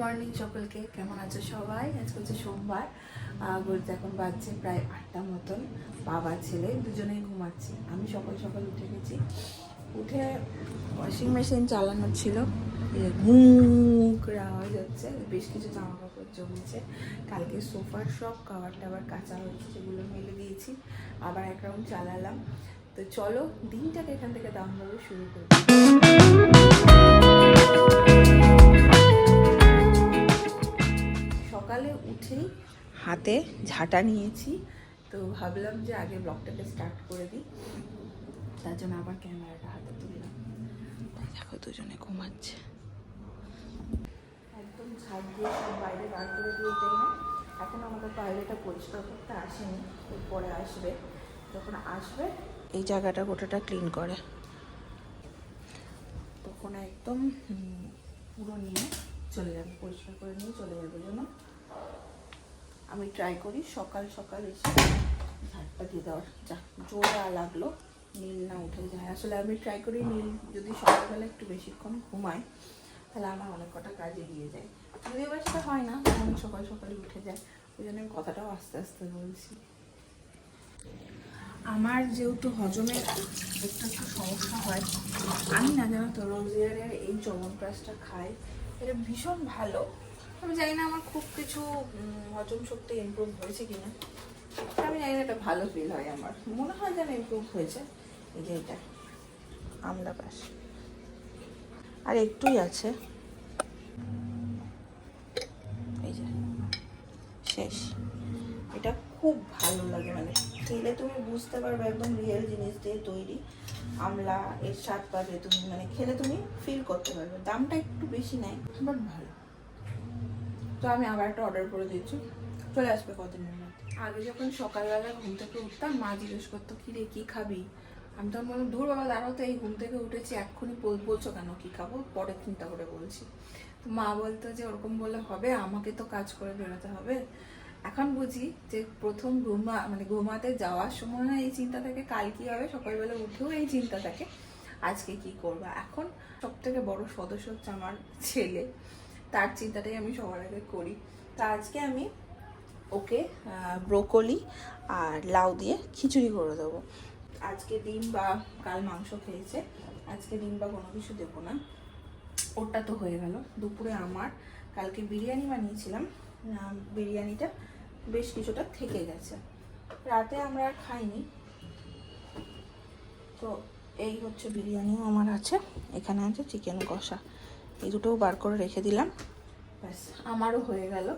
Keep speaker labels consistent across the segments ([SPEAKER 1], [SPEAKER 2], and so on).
[SPEAKER 1] Morning সকলকে, কেমন আছো সবাই? আজকে হচ্ছে সোমবার। বলতে এখন বাজছে প্রায় আটটা মতন। বাবা, ছেলে দুজনেই ঘুমাচ্ছি। আমি সকাল সকাল উঠে গেছি। উঠে ওয়াশিং মেশিন চালানো ছিল। ঘুম আওয়াজ হচ্ছে। বেশ কিছু জামা কাপড় জমেছে। কালকে সোফার সব কাভার টাভার কাঁচা হয়েছে সেগুলো মেলে দিয়েছি। আবার এক রাউন্ড চালালাম। তো চলো দিনটাকে এখান থেকে দামভাবে শুরু করি। উঠেই হাতে ঝাঁটা নিয়েছি। তো ভাবলাম যে আগে ব্লগটাকে স্টার্ট করে দিই। তার জন্য আবার ক্যামেরাটা হাতে তুললাম দেখো দুজনে ঘুমাচ্ছে। একদম ঝাঁট দিয়ে সব বাইরে বার করে দিয়ে না এখন আমাদের বাইরেটা পরিষ্কার করতে আসেনি, এরপরে আসবে। যখন আসবে, এই জায়গাটা গোটাটা ক্লিন করে। তখন একদম পুরো নিয়ে চলে যাবে, পরিষ্কার করে নিয়ে চলে যাবে জন্য আমি ট্রাই করি, সকাল সকাল এসে ঝাড়টা দিয়ে দেওয়ার। যা জোড়া লাগল, নীল না উঠে যায়। আসলে আমি ট্রাই করি নীল যদি সকালবেলা একটু বেশিক্ষণ ঘুমায়, তাহলে আমার অনেক কটা কাজে দিয়ে যায়। যদিও বা সেটা হয় না, তখন সকাল সকালে উঠে যায়। ওই জন্য আমি কথাটাও আস্তে আস্তে বলছি। আমার যেহেতু হজমের একটু একটু সমস্যা হয়, আমি না জানো তো রোজিয়ারের এই চমনপ্রাশটা খাই। এটা ভীষণ ভালো। আমি জানি না আমার খুব কিছু হজম শক্তি ইমপ্রুভ হয়েছে কিনা। আমি জানি না এটা ভালো ফিল হয় আমার। মনে হয় যেন ইমপ্রুভ হয়েছে। এই যে এটা, আমলা পাশ আর একটুই আছে। এই যে, শেষ। এটা খুব ভালো লাগে মানে খেলে তুমি বুঝতে পারবে একদম রিয়েল জিনিস দিয়ে তৈরি। আমলা, এর স্বাদ পাবে তুমি মানে খেলে তুমি ফিল করতে পারবে। দামটা একটু বেশি নেয় বাট ভালো। তো আমি আবার একটা অর্ডার করে দিচ্ছি চলে আসবে কদিনের মধ্যে। আগে যখন সকালবেলা ঘুম থেকে উঠতাম, মা জিজ্ঞেস করতো কি রে কি খাবি? আমি তখন বললাম দূর বাবা, দাঁড়াও তো, এই ঘুম থেকে উঠেছি, এক্ষুনি বলছো কেন, কি খাব? পরে চিন্তা করে বলছি। তো মা বলতো যে, ওরকম বললে হবে, আমাকে তো কাজ করে বেরোতে হবে। এখন বুঝি যে, প্রথম ঘুমা মানে ঘুমাতে যাওয়ার সময় এই চিন্তা থাকে, কাল কি হবে? সকালবেলা উঠেও এই চিন্তা থাকে, আজকে কি করবা? এখন সব থেকে বড় সদস্য হচ্ছে আমার ছেলে। তার চিন্তাটাই আমি সবার আগে করি। তা আজকে আমি ওকে ব্রোকলি আর লাউ দিয়ে খিচুড়ি করে দেবো। আজকে ডিম বা কাল মাংস খেয়েছে, আজকে ডিম বা কোনো কিছু দেবো না। ওটা তো হয়ে গেল, দুপুরে আমার। কালকে বিরিয়ানি বানিয়েছিলাম বিরিয়ানিটা বেশ কিছুটা থেকে গেছে। রাতে আমরা আর খাইনি। তো এই হচ্ছে বিরিয়ানিও আমার আছে, এখানে আছে চিকেন কষা। এই দুটোও বার করে রেখে দিলাম। ব্যাস আমারও হয়ে গেল।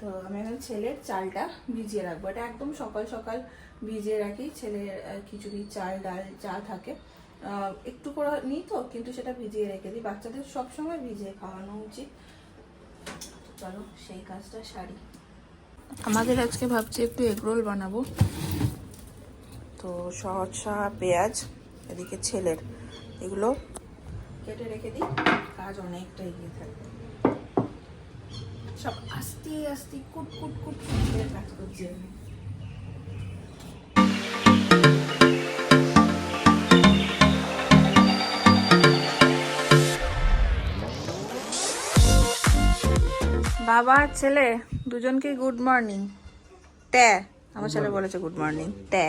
[SPEAKER 1] তো আমি এখন ছেলের চালটা ভিজিয়ে রাখব। এটা একদম সকাল সকাল ভিজিয়ে রাখি। ছেলের খিচুড়ি চাল ডাল যা থাকে। একটু করে নিই তো কিন্তু সেটা ভিজিয়ে রেখে দিই। বাচ্চাদের সবসময় ভিজিয়ে খাওয়ানো উচিত। চলো সেই কাজটা সারি। আমাদের আজকে ভাবছি একটু এগরোল বানাবো। তো সহসা পেঁয়াজ এদিকে ছেলের। এগুলো কেটে রেখে দিই। কাজ অনেকটা এগিয়ে থাকবে সব আস্তে আস্তে কুট কুট কুট কুট করে কাজ করছি। আমি বাবা ছেলে দুজনকে গুড মর্নিং তে আমার ছেলে বলেছে গুড মর্নিং তে।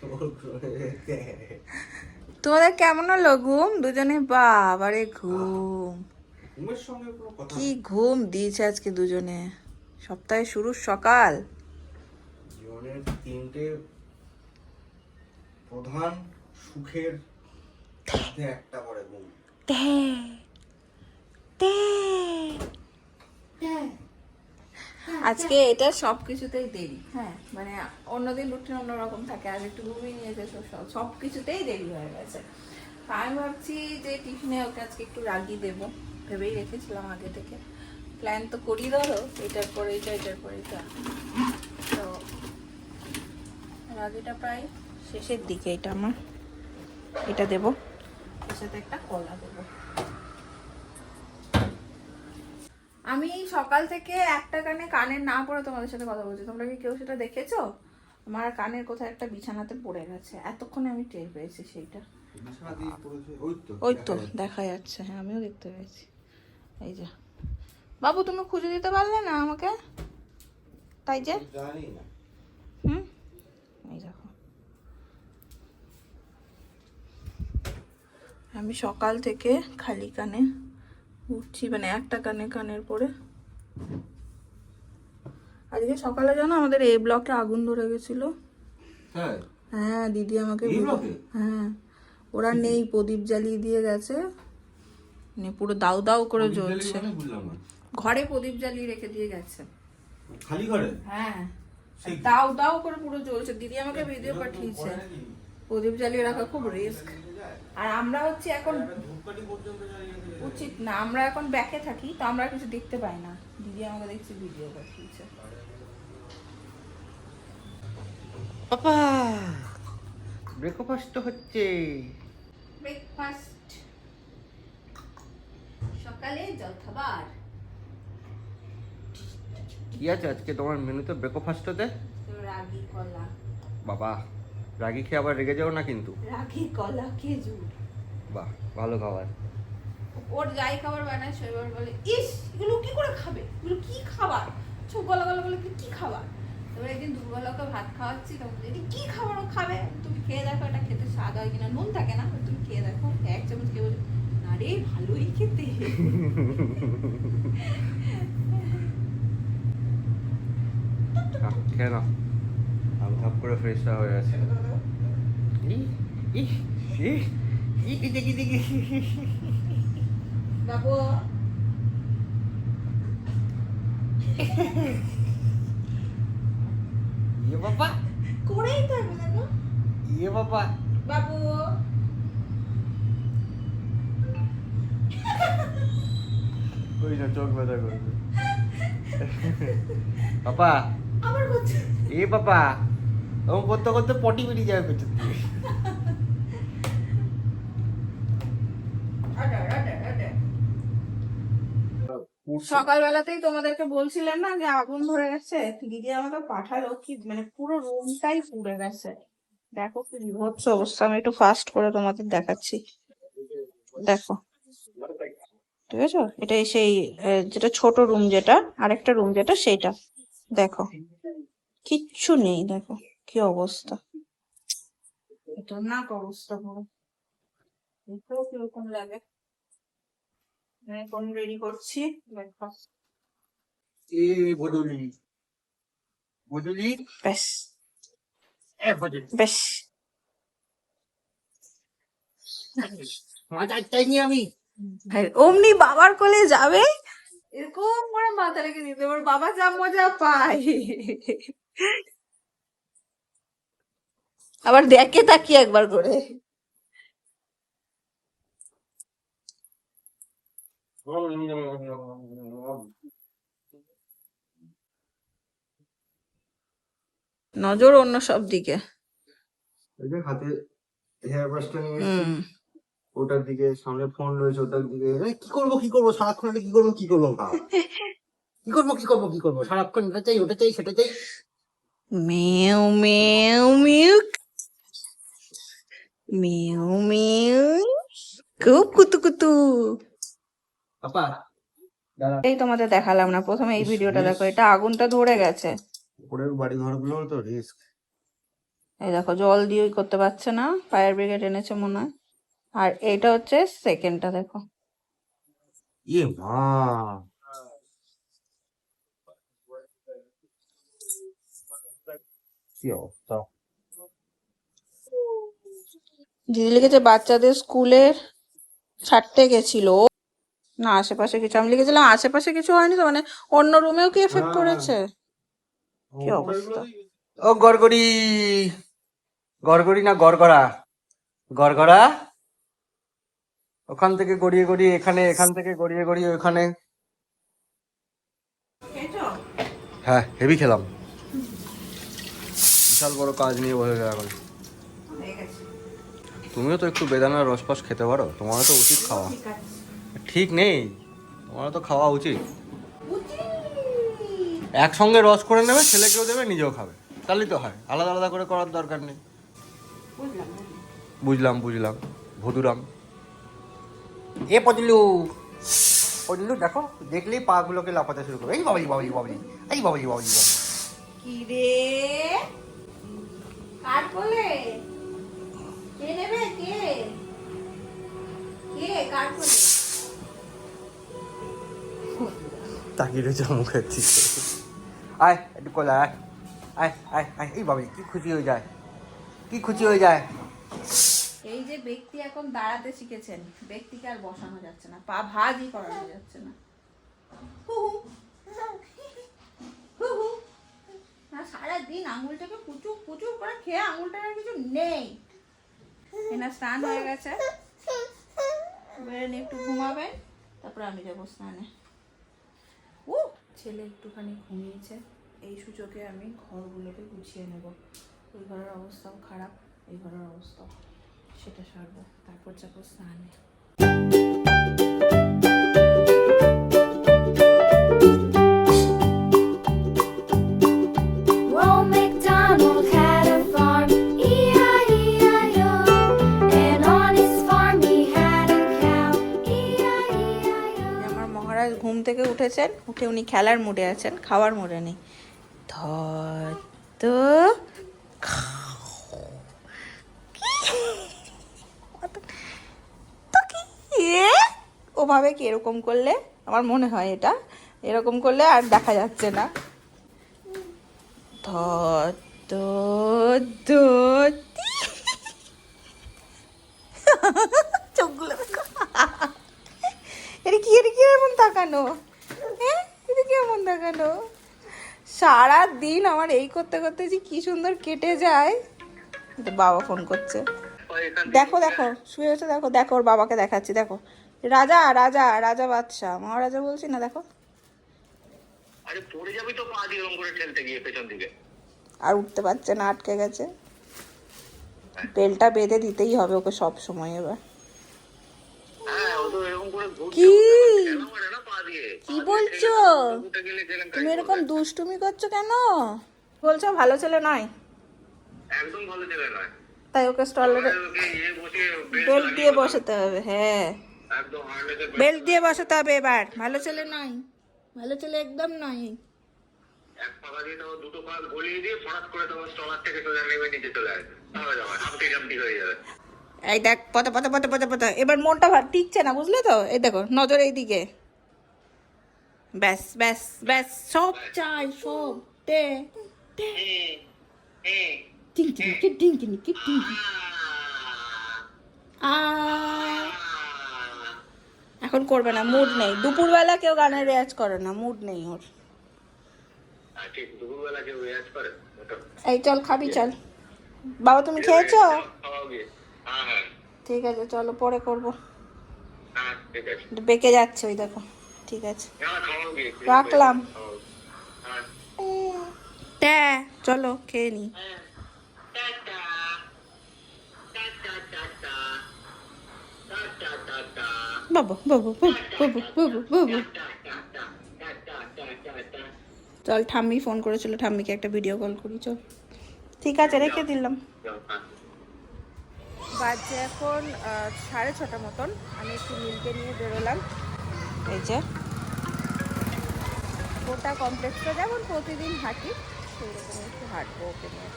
[SPEAKER 1] তোমাদের কেমন হলো ঘুম? দুজনে বাবারে ঘুম। কি ঘুম দিয়েছে আজকে দুজনে? সপ্তাহে শুরুর সকাল।
[SPEAKER 2] জীবনের তিনটে প্রধান সুখের মধ্যে একটা করে ঘুম।
[SPEAKER 1] তে। তে। আজকে এটা সব কিছুতেই দেরি। হ্যাঁ। মানে অন্যদিন রুটিন অন্যরকম থাকে আজ একটু ঘুমিয়ে নিয়েছে সব সব সব কিছুতেই দেরি হয়ে গেছে। আমি ভাবছি যে টিফিনে ওকে আজকে একটু রাগি দেবো ভেবেই রেখেছিলাম আগে থেকে। প্ল্যান তো করি ধরো এটার পরে এটা এটার পরে এটা। তো রাগিটা প্রায় শেষের দিকে এটা আমার। এটা দেবো। এর সাথে একটা কলা দেবো। আমি সকাল থেকে একটা কানে কানের না পরে তোমাদের সাথে কথা বলছি। তোমরা কি কেউ সেটা দেখেছ? আমার কানের কোথায় একটা বিছানাতে পড়ে গেছে। এতক্ষণে আমি টের পেয়েছি সেইটা।
[SPEAKER 2] ওই তো। দেখা যাচ্ছে।
[SPEAKER 1] হ্যাঁ আমিও দেখতে পেয়েছি। এই যে। বাবু তুমি খুঁজে দিতে পারলে না আমাকে? তাই যে? হুম? এই দেখো। আমি সকাল থেকে খালি কানে উঠছি মানে একটা কানে কানের পরে। আজকে সকালে জানো আমাদের এই ব্লকে আগুন ধরে গেছিল।
[SPEAKER 2] হ্যাঁ।
[SPEAKER 1] হ্যাঁ দিদি আমাকে হ্যাঁ ওরা নেই প্রদীপ জ্বালিয়ে দিয়ে গেছে। মানে পুরো দাউ দাউ করে জ্বলছে।
[SPEAKER 2] মানে
[SPEAKER 1] ঘরে প্রদীপ জ্বালিয়ে রেখে দিয়ে গেছে।
[SPEAKER 2] খালি ঘরে?
[SPEAKER 1] হ্যাঁ দাউ দাউ করে পুরো জ্বলছে। দিদি আমাকে ভিডিও পাঠিয়েছে। প্রদীপ জ্বালিয়ে রাখা খুব রিস্ক আর আমরা হচ্ছে এখন উচিত না। আমরা এখন ব্যাকে থাকি তো আমরা কিছু দেখতে পাই না। দিদি আমাকে দেখছি ভিডিও পাঠিয়েছে।
[SPEAKER 2] পাপা ব্রেকফাস্ট হচ্ছে।
[SPEAKER 1] ব্রেকফাস্ট সকালে জলখাবার।
[SPEAKER 2] কি আছে আজকে? তোমার মেনুতে ব্রেকফাস্টতে
[SPEAKER 1] তো রাগি কলা।
[SPEAKER 2] বাবা রাগি খেয়ে আবার রেগে যাও না কিন্তু।
[SPEAKER 1] রাগি কলা খেজুর।
[SPEAKER 2] বাহ ভালো খাবার।
[SPEAKER 1] ওর যাই খাবার বানায় সেবার বলে ইস এগুলো কি করে খাবে এগুলো কি খাবার চোখ গলা গলা বলে কি খাবার তারপরে একদিন দুর্বলকে ভাত খাওয়াচ্ছি তখন এটা কি খাবার ও খাবে তুমি খেয়ে দেখো এটা খেতে স্বাদ হয় কিনা নুন থাকে না তুমি খেয়ে দেখো এক চামচ খেয়ে বলে না রে ভালোই খেতে
[SPEAKER 2] ভাব করে ফ্রেশটা হয়ে আছে
[SPEAKER 1] বাবু
[SPEAKER 2] ইয়ে বাবা
[SPEAKER 1] করেই থাকবে দেখো
[SPEAKER 2] ইয়ে বাবা
[SPEAKER 1] বাবু
[SPEAKER 2] ওই না চোখ ব্যথা করবে পাপা
[SPEAKER 1] আবার করছে
[SPEAKER 2] এ পাপা ও করতে করতে পটি বেরিয়ে যাবে পেছন দিয়ে
[SPEAKER 1] অর্ডার অর্ডার অর্ডার সকালবেলাতেই তোমাদেরকে বলছিলেন না যে আগুন ধরে গেছে, দিদি আমাকে পাঠালো কি মানে পুরো রুমটাই পুড়ে গেছে। দেখো কি বিভৎস অবস্থা, আমি একটু ফাস্ট করে তোমাদের দেখাচ্ছি। দেখো, ঠিক আছে? এটা সেই যেটা ছোট রুম যেটা, আরেকটা রুম যেটা, সেইটা। দেখো, কিচ্ছু নেই, দেখো, কি অবস্থা। খতরনাক অবস্থা পুরো কীরকম লাগে। এখন রেডি করছি?
[SPEAKER 2] এ বদলি বদলি
[SPEAKER 1] বেশ। বেশ।
[SPEAKER 2] মজা চাইনি আমি।
[SPEAKER 1] আর অমনি বাবার কোলে যাবে? এরকম করে মাথা রেখে দিতে ওর বাবা যা মজা পায়। আবার দেখে তাকিয়ে একবার করে। নজর অন্য সব দিকে।
[SPEAKER 2] হাতে হেয়ার ব্রাশটা নিয়ে ওটার দিকে সামনে ফোন রয়েছে ওটার দিকে। কি করব কি করব? সারাক্ষণ এটা কি করব কি করব? কি করব কি করব কি করব? সারাক্ষণ এটা চাই ওটা চাই সেটা চাই।
[SPEAKER 1] মেও মেও মেও। মেও মেও। খুব কুতু কুতু।
[SPEAKER 2] দাদা
[SPEAKER 1] এই তোমাদের দেখালাম না প্রথমে এই ভিডিওটা দেখো এটা আগুনটা ধরে গেছে।
[SPEAKER 2] উপরের বাড়ি ঘরগুলো তো রিস্ক
[SPEAKER 1] এই দেখো জল দিয়ে করতে পারছে না ফায়ার ব্রিগেড এনেছে মনে হয়। আর এইটা হচ্ছে সেকেন্ডটা দেখো।
[SPEAKER 2] ইয়ে মা।
[SPEAKER 1] দিদি লিখেছে বাচ্চাদের স্কুলের ছাড়তে গেছিল। না আশেপাশে কিছু আমি লিখেছিলাম আশেপাশে কিছু হয়নি তো মানে অন্য রুমেও কি এফেক্ট করেছে? কি অবস্থা?
[SPEAKER 2] ও গড়গড়ি গড়গড়ি না গড়গড়া? গড়গড়া? ওখান থেকে গড়িয়ে গড়িয়ে এখানে এখান থেকে গড়িয়ে গড়িয়ে ওখানে। হ্যাঁ হেভি খেলাম। বিশাল বড় কাজ নিয়ে বসে গেছে এখন। তুমিও তো একটু বেদানার রসপাস খেতে পারো তোমারও তো উচিত খাওয়া।
[SPEAKER 1] ঠিক
[SPEAKER 2] নেই। তোমারও তো খাওয়া উচিত। একসঙ্গে রস করে নেবে ছেলেকেও দেবে নিজেও খাবে। তাহলেই তো হয়। আলাদা আলাদা করে করার দরকার নেই।
[SPEAKER 1] বুঝলাম বুঝলাম।
[SPEAKER 2] ভদুরাম। এ পদলু। ওগুলো দেখো দেখলেই পা গুলোকে লাফাতে শুরু করবে। এই বাবাজি বাবাজি বাবাজি। এই বাবাজি বাবাজি বাবাজি।
[SPEAKER 1] কি রে? কার বলে কে নেবে? কে? কে? কার বলে
[SPEAKER 2] তাকিয়ে রয়েছে মুখের দিকে। আয় একটু কোলা আয়। আয় আয় আয়। এই বাবাজি কি খুশি হয়ে যায়। কি খুশি হয়ে যায়।
[SPEAKER 1] এই যে ব্যক্তি এখন দাঁড়াতে শিখেছেন ব্যক্তিকে আর বসানো যাচ্ছে না পা ভাজই করানো যাচ্ছে না। হু হু। হু হু। না সারাদিন আঙুলটাকে কুচু কুচু করে খেয়ে আঙুলটার আর কিছু নেই। এনা স্নান হয়ে গেছে। বেরোন একটু ঘুমাবেন তারপর আমি যাব স্নানে। ও, ছেলে একটুখানি ঘুমিয়েছে। এই সুযোগে আমি ঘরগুলোকে গুছিয়ে নেব। ওই ঘরের অবস্থাও খারাপ, এই ঘরের অবস্থাও। সেটা সারবো, তারপর যাব স্নানে। উঠেছেন উঠে উনি খেলার মুডে আছেন, খাওয়ার মুডে নেই। ধর তো ওভাবে কি এরকম করলে? আমার মনে হয় এটা। এরকম করলে আর দেখা যাচ্ছে না। ধর। চোখগুলো। এটা কি এটা কি এমন তাকানো? এটা কি এমন তাকানো সারা দিন আমার এই করতে করতে যে কি সুন্দর কেটে যায়। বাবা ফোন করছে। দেখো দেখো শুয়ে আছে দেখো দেখো ওর বাবাকে দেখাচ্ছি দেখো। রাজা রাজা রাজা বাদশাহ। মহারাজা বলছি না দেখো।
[SPEAKER 3] আরে পড়ে যাবি তো পা দিয়ে করে ঠেলতে গিয়ে পেছন দিকে।
[SPEAKER 1] আর উঠতে পারছে না আটকে গেছে। বেলটা বেঁধে দিতেই হবে ওকে সব সময় এবার।
[SPEAKER 3] হ্যাঁ
[SPEAKER 1] কি? কি বলছো? তুমি এরকম দুষ্টুমি করছ কেন? বলছো ভালো ছেলে নয়।
[SPEAKER 3] একদম ভালো ছেলে নয়।
[SPEAKER 1] তাই ওকে স্টলে
[SPEAKER 3] বেল্ট
[SPEAKER 1] দিয়ে বসাতে হবে হ্যাঁ। বেল্ট দিয়ে বসাতে হবে এবার। ভালো ছেলে নয়। ভালো ছেলে একদম নয়।
[SPEAKER 3] এক পাকা দিয়ে তোমার দুটো পা গলিয়ে দিয়ে ফরাত করে তোমার স্টলার থেকে সোজা নেমে নিচে চলে আসবে। তাহলে যাবে হামটি জামটি হয়ে যাবে।
[SPEAKER 1] এই দেখ পতা পতা পতা পতা পতা এবার মনটা টিকছে না বুঝলে তো? এই দেখো নজর এই দিকে ব্যাস ব্যাস ব্যাস সব চাই সব। টে টে
[SPEAKER 3] হুম, হুম।
[SPEAKER 1] টিং টিং কি। আ। এখন করবে না মুড নেই। দুপুরবেলা কেউ গানের রেয়াজ করে না মুড নেই ওর। এই চল খাবি চল। বাবা তুমি খেয়েছো? ঠিক আছে চলো পরে করব।
[SPEAKER 3] হ্যাঁ
[SPEAKER 1] বেঁকে যাচ্ছে ওই দেখো। ঠিক আছে। রাখলাম।
[SPEAKER 3] খাওয়াও। হ্যাঁ
[SPEAKER 1] চলো খেয়ে নি। বাবু বাবু বাবু বাবু বাবু চল ঠাম্মি ফোন করেছিল ঠাম্মিকে একটা ভিডিও কল করি চল। ঠিক আছে রেখে দিলাম। বাজে এখন সাড়ে ছটা মতন। আমি একটু মিলকে নিয়ে বেরোলাম। এই যে। গোটা কমপ্লেক্সটা যেমন প্রতিদিন হাঁটি সেই রকম একটু হাঁটবো ওকে নিয়ে।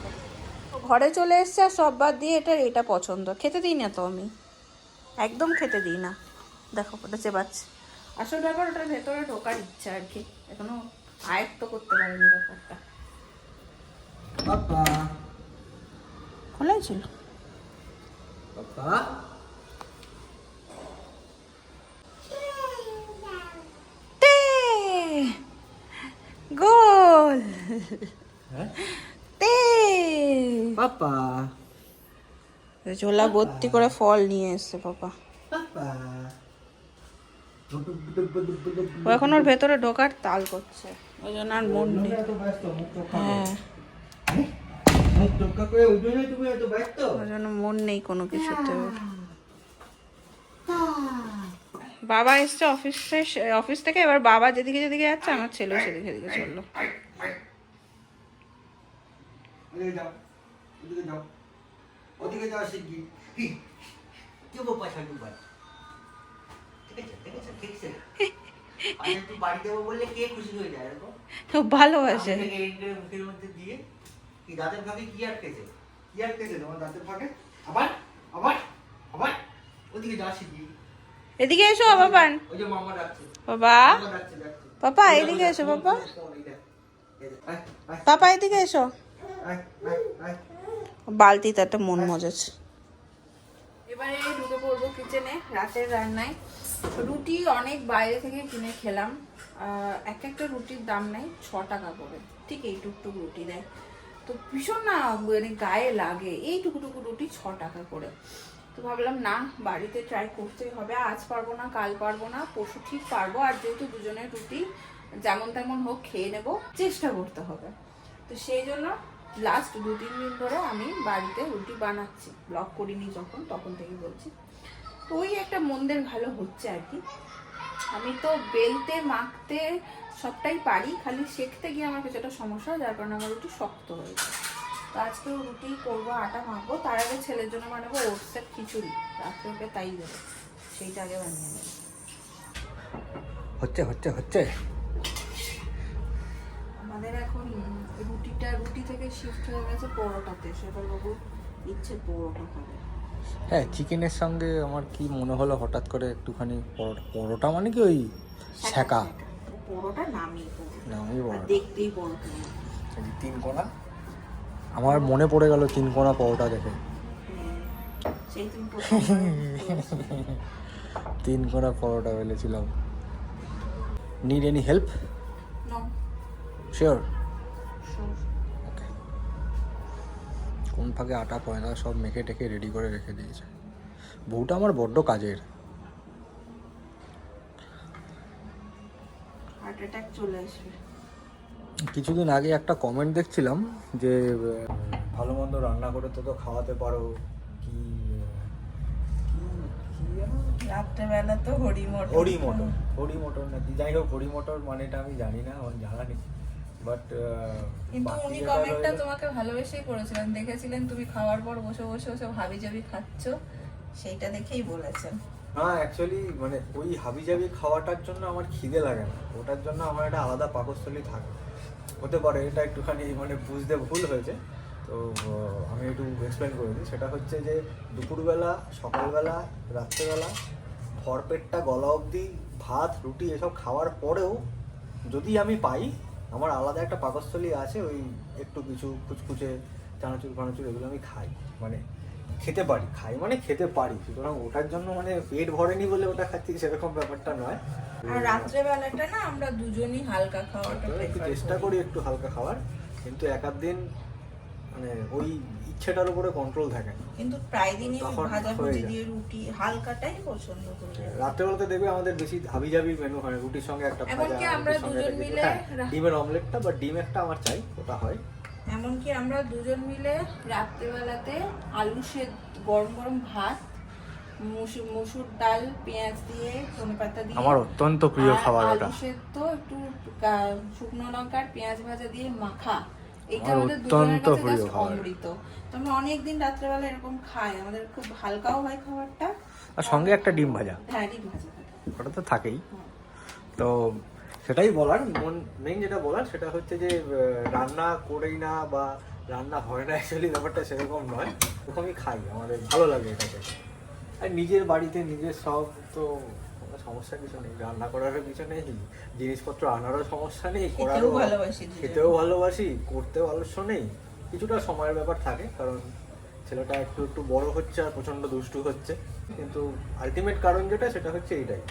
[SPEAKER 1] ঘরে চলে এসছে আর সব বাদ দিয়ে এটার এটা পছন্দ। খেতে দিই না তো আমি। একদম খেতে দিই না। দেখো ওটা চেবাচ্ছে। আসল ব্যাপার ওটার ভেতরে ঢোকার ইচ্ছা আর কি। এখনও আয়ত্ত করতে পারিনি ব্যাপারটা। খোলাই ছিল
[SPEAKER 2] পাপা
[SPEAKER 1] তে গোল
[SPEAKER 2] হ্যাঁ
[SPEAKER 1] তে
[SPEAKER 2] পাপা।
[SPEAKER 1] ঝোলা ভর্তি করে ফল নিয়ে এসছে পাপা।
[SPEAKER 2] পাপা।
[SPEAKER 1] ও এখন ওর ভেতরে ঢোকার তাল করছে ওই জন্য আর মন নেই। হ্যাঁ।
[SPEAKER 2] করে ওই
[SPEAKER 1] জন্য মন নেই কোনো কিছুতে ওর। বাবা এসছে অফিসে অফিস থেকে এবার বাবা যেদিকে যেদিকে যাচ্ছে আমার ছেলেও সেদিকে সেদিকে চলল।
[SPEAKER 2] ওদিকে যাও ওদিকে যাও। ওদিকে যাও শিগগি কি বো পাশা ডুবাই ঠিক আছে ঠিক আছে ঠিক আছে। বাড়ি দেবো বললে কে খুশি হয়ে যায় এরকম
[SPEAKER 1] ভালোবাসে।
[SPEAKER 2] মুখের মধ্যে দিয়ে কি দাঁতের ফাঁকে কি আটকেছে? কি আটকেছে তোমার দাঁতের ফাঁকে? আবার আবার আবার। ওদিকে
[SPEAKER 1] এদিকে এসো বাবান।
[SPEAKER 2] ওই যে মামা ডাকছে।
[SPEAKER 1] বাবা। পাপা এদিকে এসো পাপা। পাপা এদিকে এসো। বালতিতে একটা মন মজাছে এবারে ঢুকে পড়ব কিচেনে রাতের রান্নায়। রুটি অনেক বাইরে থেকে কিনে খেলাম। এক একটা রুটির দাম নেই ছ টাকা করে। ঠিক এই টুকটুক রুটি দেয়। তো ভীষণ না মানে গায়ে লাগে। এই টুকুটুকু রুটি ছ টাকা করে। তো ভাবলাম, না, বাড়িতে ট্রাই করতেই হবে। আজ পারব না, কাল পারব না, পরশু ঠিক পারব। আর যেহেতু দুজনের রুটি, যেমন তেমন হোক, খেয়ে নেব। চেষ্টা করতে হবে। তো সেই জন্য লাস্ট দু, তিন দিন ধরে আমি বাড়িতে রুটি বানাচ্ছি ব্লগ করিনি যখন, তখন থেকে বলছি। তো ওই একটা মন্দের ভালো হচ্ছে আর কি। আমি তো বেলতে, মাখতে সবটাই পারি, খালি শেখতে গিয়ে আমার কিছুটা সমস্যা যার কারণে আমার রুটি শক্ত হয়ে যায়। তো আজকে রুটি করব, আটা মাখবো, তার আগে ছেলের জন্য বানাবো ওটসের খিচুড়ি। রাত্রে ওকে তাই দেবো, সেইটা আগে বানিয়ে নেব।
[SPEAKER 2] হচ্ছে হচ্ছে হচ্ছে।
[SPEAKER 1] আমাদের এখন রুটিটা রুটি থেকে শিফট হয়ে গেছে পরোটাতে সেবার বাবু ইচ্ছে পরোটা খাবে।
[SPEAKER 4] হ্যাঁ চিকেনের সঙ্গে আমার কি মনে হলো হঠাৎ করে একটুখানি পরোটা পরোটা মানে কি ওই
[SPEAKER 1] ও পরোটা নামই
[SPEAKER 4] নামই পরোটা।
[SPEAKER 1] দেখতেই পরোটা।
[SPEAKER 4] তিন কোনা আমার মনে পড়ে গেল তিন কোনা পরোটা দেখে। তিন কোনা। পরোটা ফেলেছিলাম। নিড এনি হেল্প শিওর কোন ফাঁকে আটা পয়দা সব মেখে টেখে রেডি করে রেখে দিয়েছে। বউটা আমার বড্ড কাজের। কিছুদিন আগে একটা কমেন্ট দেখছিলাম যে ভালো মন্দ রান্না করে তো তো খাওয়াতে পারো কি?
[SPEAKER 1] রাত্রেবেলা তো হরি মটর
[SPEAKER 4] হরি মটর হরি মটর নাকি? যাই হোক হরি মটর মানেটা আমি জানি না আমার জানা নেই। বাট
[SPEAKER 1] কিন্তু উনি কমেন্টটা তোমাকে ভালোবেসেই করেছিলেন। দেখেছিলেন তুমি খাওয়ার পর বসে বসে বসে ভাবি যাবি খাচ্ছ সেইটা দেখেই বলেছেন।
[SPEAKER 4] না অ্যাকচুয়ালি মানে ওই হাবিজাবি খাওয়াটার জন্য আমার খিদে লাগে না। ওটার জন্য আমার একটা আলাদা পাকস্থলী থাকে। হতে পারে এটা একটুখানি মানে বুঝতে ভুল হয়েছে। তো আমি একটু এক্সপ্লেন করে দিই। সেটা হচ্ছে যে দুপুরবেলা সকালবেলা রাত্রেবেলা ভরপেটটা গলা অবধি ভাত রুটি এসব খাওয়ার পরেও যদি আমি পাই আমার আলাদা একটা পাকস্থলী আছে ওই একটু কিছু কুচকুচে চানাচুর ফানাচুর এগুলো আমি খাই। মানে খেতে পারি খাই মানে খেতে পারি। সুতরাং ওটার জন্য মানে পেট ভরেনি বলে ওটা খাচ্ছি সেরকম ব্যাপারটা নয়।
[SPEAKER 1] আর রাত্রেবেলাটা না আমরা দুজনই হালকা খাওয়াটা
[SPEAKER 4] একটু চেষ্টা করি। একটু হালকা খাওয়ার কিন্তু এক দিন মানে ওই ইচ্ছেটার উপরে কন্ট্রোল থাকে।
[SPEAKER 1] কিন্তু প্রায় দিনই
[SPEAKER 4] তখন
[SPEAKER 1] ভাজা ভুজি
[SPEAKER 4] যায়।
[SPEAKER 1] দিয়ে রুটি হালকাটাই পছন্দ করি।
[SPEAKER 4] রাত্রেবেলাতে দেখবে আমাদের বেশি হাবি জাবি মেনু হয় রুটির সঙ্গে একটা ভাজা
[SPEAKER 1] এমনকি আমরা দুজন মিলে
[SPEAKER 4] হ্যাঁ, ডিমের অমলেটটা বা ডিম একটা আমার চাই ওটা হয়।
[SPEAKER 1] এমনকি আমরা দুজন মিলে রাত্রেবেলাতে আলু সে গরম গরম ভাত মুসুর ডাল পেঁয়াজ দিয়ে ধনে পাতা দিয়ে
[SPEAKER 4] আমার অত্যন্ত প্রিয় খাবার
[SPEAKER 1] আলু
[SPEAKER 4] ওটা।
[SPEAKER 1] সেদ্ধ একটু শুকনো লঙ্কার পেঁয়াজ ভাজা দিয়ে মাখা। এইটা আমাদের
[SPEAKER 4] অত্যন্ত প্রিয় খাবার।
[SPEAKER 1] অমৃত। তো আমরা অনেকদিন রাত্রেবেলা এরকম খাই আমাদের খুব হালকাও হয় খাবারটা।
[SPEAKER 4] আর সঙ্গে একটা ডিম ভাজা।
[SPEAKER 1] হ্যাঁ ডিম ভাজা
[SPEAKER 4] ওটা তো থাকেই। তো সেটাই বলার মন মেইন যেটা বলার সেটা হচ্ছে যে রান্না করেই না বা রান্না হয় না অ্যাকচুয়ালি ব্যাপারটা সেরকম নয়। ওরকমই খাই আমাদের ভালো লাগে এটাকে। আর নিজের বাড়িতে নিজের সব তো সমস্যা কিছু নেই রান্না করারও কিছু নেই জিনিসপত্র আনারও সমস্যা নেই করারও
[SPEAKER 1] ভালোবাসি
[SPEAKER 4] খেতেও ভালোবাসি করতেও আলস্য নেই কিছুটা সময়ের ব্যাপার থাকে কারণ ছেলেটা একটু একটু বড় হচ্ছে আর প্রচণ্ড দুষ্টু হচ্ছে। কিন্তু আলটিমেট কারণ যেটা সেটা হচ্ছে এইটাই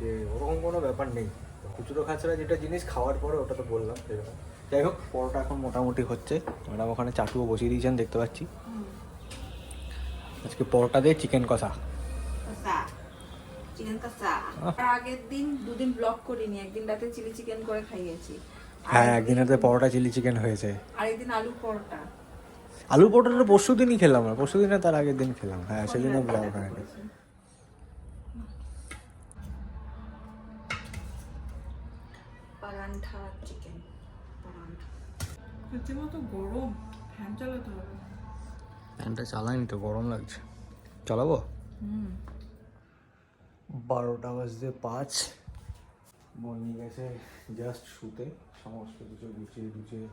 [SPEAKER 4] যে ওরকম কোনো ব্যাপার নেই। খুচরো খাচরা যেটা জিনিস খাওয়ার পরে ওটা তো বললাম সেরকম। যাই হোক পরোটা এখন মোটামুটি হচ্ছে। ম্যাডাম ওখানে চাটুও বসিয়ে দিয়েছেন দেখতে পাচ্ছি। আজকে পরোটা দিয়ে চিকেন কষা।
[SPEAKER 1] চিকেন আর আগের দিন দুদিন ব্লক করিনি একদিন রাতে চিলি চিকেন করে খাইয়েছি।
[SPEAKER 4] হ্যাঁ একদিন হাতে পরোটা চিলি চিকেন হয়েছে।
[SPEAKER 1] আরেকদিন আলু পরোটা।
[SPEAKER 4] আলু পরোটাটা পরশু দিনই খেলাম না পরশু দিনে তার আগের দিন খেলাম। হ্যাঁ সেদিনও হয়নি।
[SPEAKER 1] পারান্ঠা চিকেন পারান্ঠা। রীতিমতো গরম ফ্যান চালাতে হবে।
[SPEAKER 4] ফ্যানটা চালাইনি তো গরম লাগছে। চালাবো? বারোটা বাজতে পাঁচ। মনি গেছে জাস্ট শুতে। সমস্ত কিছু গুছিয়ে গুছিয়ে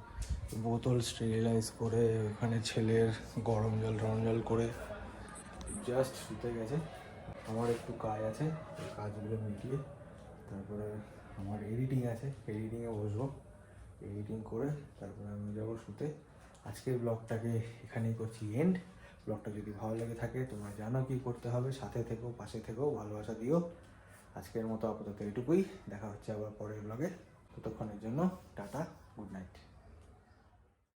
[SPEAKER 4] বোতল স্টেরিলাইজ করে ওখানে ছেলের গরম জল গরম জল করে জাস্ট শুতে গেছে। আমার একটু কাজ আছে কাজগুলো মিটিয়ে তারপরে আমার এডিটিং আছে। এডিটিংয়ে বসবো। এডিটিং করে তারপরে আমি যাব শুতে। আজকের ব্লগটাকে এখানেই করছি। এন্ড ব্লগটা যদি ভালো লেগে থাকে, তোমরা জানো কি করতে হবে। সাথে থেকেও পাশে থেকেও ভালোবাসা দিও। আজকের মতো আপাতত এটুকুই। দেখা হচ্ছে আবার পরের ব্লগে ততক্ষণের জন্য টাটা গুড নাইট